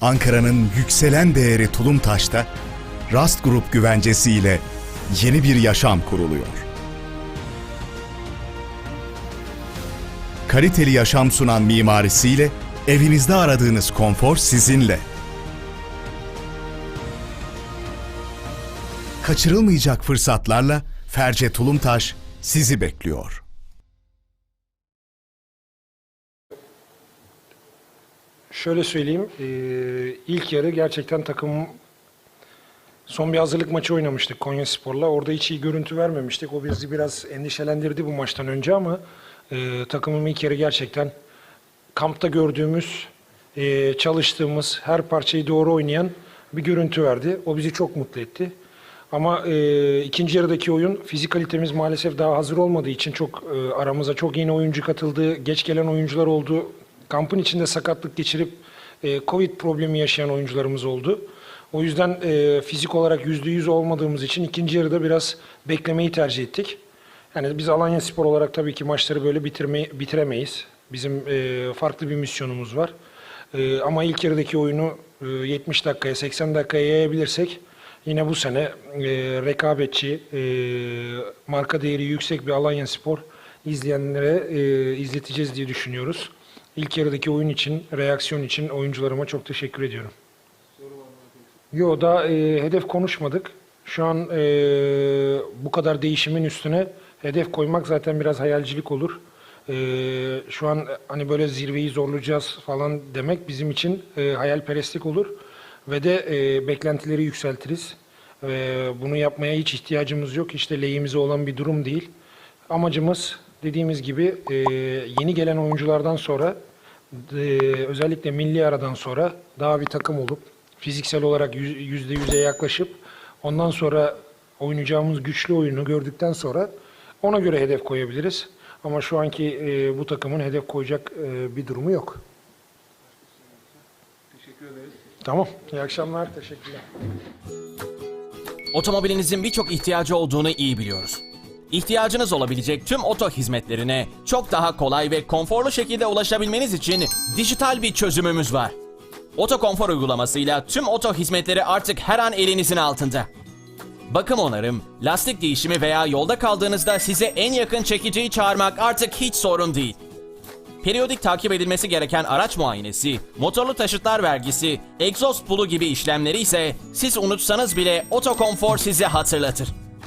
Ankara'nın yükselen değeri Tulumtaş'ta Rast Grup güvencesi ile yeni bir yaşam kuruluyor. Kaliteli yaşam sunan mimarisiyle evinizde aradığınız konfor sizinle. Kaçırılmayacak fırsatlarla Ferce Tulumtaş sizi bekliyor. Şöyle söyleyeyim, e, ilk yarı gerçekten takım son bir hazırlık maçı oynamıştık Konya Spor'la. Orada hiç iyi görüntü vermemiştik. O bizi biraz endişelendirdi bu maçtan önce ama e, takımım ilk yarı gerçekten kampta gördüğümüz, e, çalıştığımız, her parçayı doğru oynayan bir görüntü verdi. O bizi çok mutlu etti. Ama e, ikinci yarıdaki oyun fizikalitemiz maalesef daha hazır olmadığı için çok e, aramıza çok yeni oyuncu katıldı. Geç gelen oyuncular oldu. Kampın içinde sakatlık geçirip e, Covid problemi yaşayan oyuncularımız oldu. O yüzden e, fizik olarak yüzde yüz olmadığımız için ikinci yarıda biraz beklemeyi tercih ettik. Yani biz Alanya Spor olarak tabii ki maçları böyle bitirmeyi, bitiremeyiz. Bizim e, farklı bir misyonumuz var. E, ama ilk yarıdaki oyunu e, 70 dakikaya, 80 dakikaya yayabilirsek yine bu sene e, rekabetçi, e, marka değeri yüksek bir Alanya Spor izleyenlere e, izleteceğiz diye düşünüyoruz. İlk yarıdaki oyun için, reaksiyon için oyuncularıma çok teşekkür ediyorum. Yo da e, hedef konuşmadık. Şu an e, bu kadar değişimin üstüne hedef koymak zaten biraz hayalcilik olur. E, şu an hani böyle zirveyi zorlayacağız falan demek bizim için e, hayalperestlik olur ve de e, beklentileri yükseltiriz. E, bunu yapmaya hiç ihtiyacımız yok. De lehimize olan bir durum değil. Amacımız dediğimiz gibi e, yeni gelen oyunculardan sonra e, özellikle milli aradan sonra daha bir takım olup fiziksel olarak yüz- yüzde yüze yaklaşıp ondan sonra oynayacağımız güçlü oyunu gördükten sonra ona göre hedef koyabiliriz. Ama şu anki e, bu takımın hedef koyacak e, bir durumu yok. Teşekkür ederiz. Tamam. İyi akşamlar. Teşekkürler. Otomobilinizin birçok ihtiyacı olduğunu iyi biliyoruz. İhtiyacınız olabilecek tüm oto hizmetlerine çok daha kolay ve konforlu şekilde ulaşabilmeniz için dijital bir çözümümüz var. Oto Konfor uygulamasıyla tüm oto hizmetleri artık her an elinizin altında. Bakım onarım, lastik değişimi veya yolda kaldığınızda size en yakın çekiciyi çağırmak artık hiç sorun değil. Periyodik takip edilmesi gereken araç muayenesi, motorlu taşıtlar vergisi, egzoz pulu gibi işlemleri ise siz unutsanız bile Otokonfor size hatırlatır.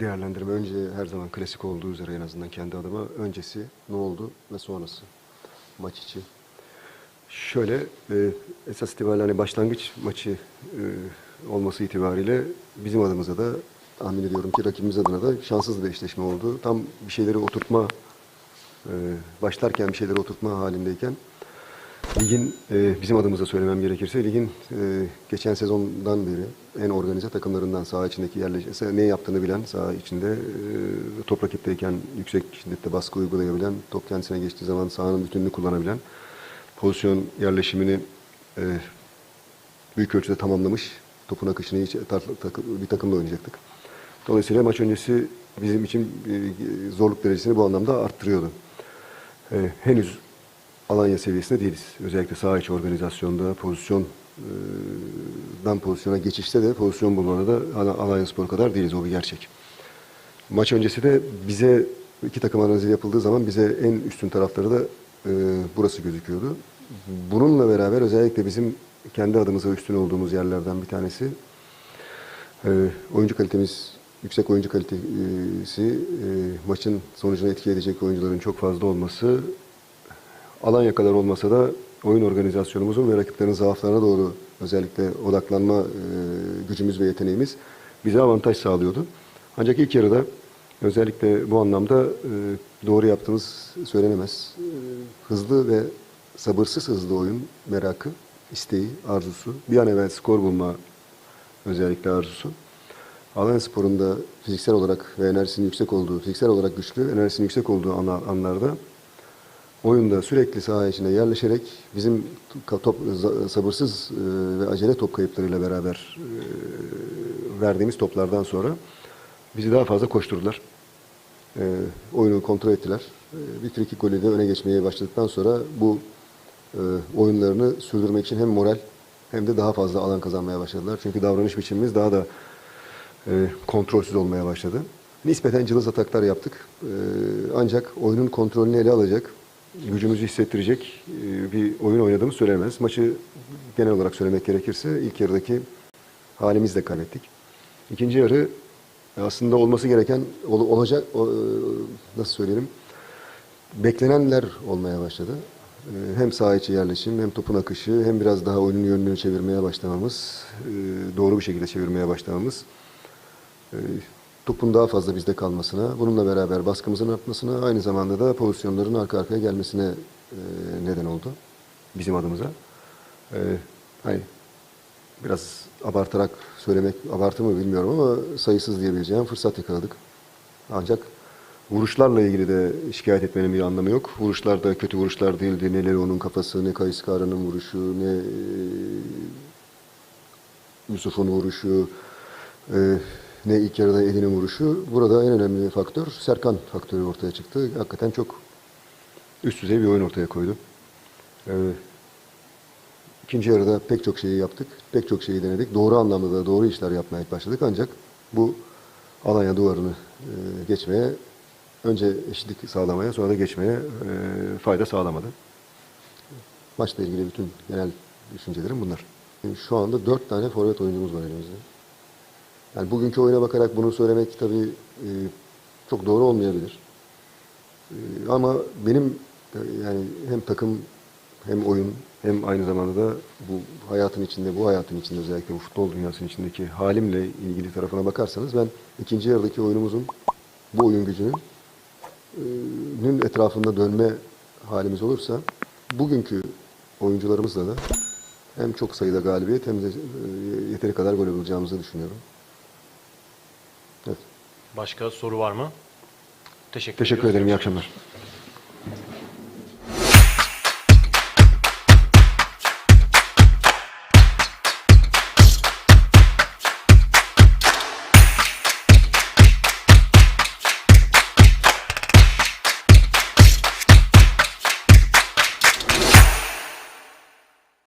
Değerlendirme önce her zaman klasik olduğu üzere en azından kendi adıma öncesi ne oldu ve sonrası maç içi. Şöyle e, esas itibariyle hani başlangıç maçı e, olması itibariyle bizim adımıza da tahmin ediyorum ki rakibimiz adına da şanssız bir eşleşme oldu. Tam bir şeyleri oturtma e, başlarken bir şeyleri oturtma halindeyken Ligin e, bizim adımıza söylemem gerekirse ligin e, geçen sezondan beri en organize takımlarından saha içindeki yerleşmesi ne yaptığını bilen saha içinde e, top rakipteyken yüksek şiddette baskı uygulayabilen top kendisine geçtiği zaman sahanın bütününü kullanabilen pozisyon yerleşimini e, büyük ölçüde tamamlamış topun akışını hiç tar- takı- bir takımla oynayacaktık. Dolayısıyla maç öncesi bizim için e, zorluk derecesini bu anlamda arttırıyordu. E, henüz Alanya seviyesinde değiliz. Özellikle saha içi organizasyonda, pozisyondan pozisyona geçişte de pozisyon bulmada da Al- Alanya Spor kadar değiliz. O bir gerçek. Maç öncesi de bize iki takım analizi yapıldığı zaman bize en üstün tarafları da e, burası gözüküyordu. Bununla beraber özellikle bizim kendi adımıza üstün olduğumuz yerlerden bir tanesi e, oyuncu kalitemiz, yüksek oyuncu kalitesi, e, maçın sonucuna etki edecek oyuncuların çok fazla olması Alanya kadar olmasa da oyun organizasyonumuzun ve rakiplerin zaaflarına doğru özellikle odaklanma e, gücümüz ve yeteneğimiz bize avantaj sağlıyordu. Ancak ilk yarıda özellikle bu anlamda e, doğru yaptığımız söylenemez. E, hızlı ve sabırsız hızlı oyun merakı, isteği, arzusu, bir an evvel skor bulma özellikle arzusu. Alanya Spor'unda fiziksel olarak ve enerjisinin yüksek olduğu, fiziksel olarak güçlü, enerjisinin yüksek olduğu anla- anlarda oyunda sürekli saha içine yerleşerek bizim top, sabırsız e, ve acele top kayıplarıyla beraber e, verdiğimiz toplardan sonra bizi daha fazla koşturdular. E, oyunu kontrol ettiler. Bir frikik golüyle öne geçmeye başladıktan sonra bu oyunlarını sürdürmek için hem moral hem de daha fazla alan kazanmaya başladılar. Çünkü davranış biçimimiz daha da kontrolsüz olmaya başladı. Nispeten cılız ataklar yaptık. Ancak oyunun kontrolünü ele alacak, gücümüzü hissettirecek e, bir oyun oynadığımız söylenemez. Maçı genel olarak söylemek gerekirse ilk yarıdaki halimizle kaybettik. İkinci yarı aslında olması gereken, ol- olacak, e, nasıl söyleyelim, beklenenler olmaya başladı. Ee, Hem saha içi yerleşim, hem topun akışı, hem biraz daha oyunun yönünü çevirmeye başlamamız, e, doğru bir şekilde çevirmeye başlamamız, e, topun daha fazla bizde kalmasına, bununla beraber baskımızın artmasına, aynı zamanda da pozisyonların arka arkaya gelmesine e, neden oldu bizim adımıza. E, Hani biraz abartarak söylemek abartı mı bilmiyorum ama sayısız diyebileceğim fırsat yakaladık. Ancak vuruşlarla ilgili de şikayet etmenin bir anlamı yok. Vuruşlar da kötü vuruşlar değildi. Ne Leo'nun kafası, ne Kayıskara'nın vuruşu, ne e, Yusuf'un vuruşu, e, ne ilk yarıda Edin'in vuruşu. Burada en önemli faktör Serkan faktörü ortaya çıktı. Hakikaten çok üst düzey bir oyun ortaya koydu. E, İkinci yarıda pek çok şeyi yaptık. Pek çok şeyi denedik. Doğru anlamda da doğru işler yapmaya başladık. Ancak bu Alanya duvarını e, geçmeye, önce eşitlik sağlamaya, sonra da geçmeye e, fayda sağlamadı. Maçla ilgili bütün genel düşüncelerim bunlar. Şu anda dört tane forvet oyuncumuz var elimizde. Yani bugünkü oyuna bakarak bunu söylemek tabii e, çok doğru olmayabilir. E, ama benim e, yani hem takım hem oyun hem aynı zamanda da bu hayatın içinde, bu hayatın içinde özellikle bu futbol dünyasının içindeki halimle ilgili tarafına bakarsanız ben ikinci yarıdaki oyunumuzun bu oyun gücünün e, etrafında dönme halimiz olursa bugünkü oyuncularımızla da hem çok sayıda galibiyet hem de e, yeteri kadar gol bulacağımızı düşünüyorum. Başka soru var mı? Teşekkür, Teşekkür ederim. İyi akşamlar.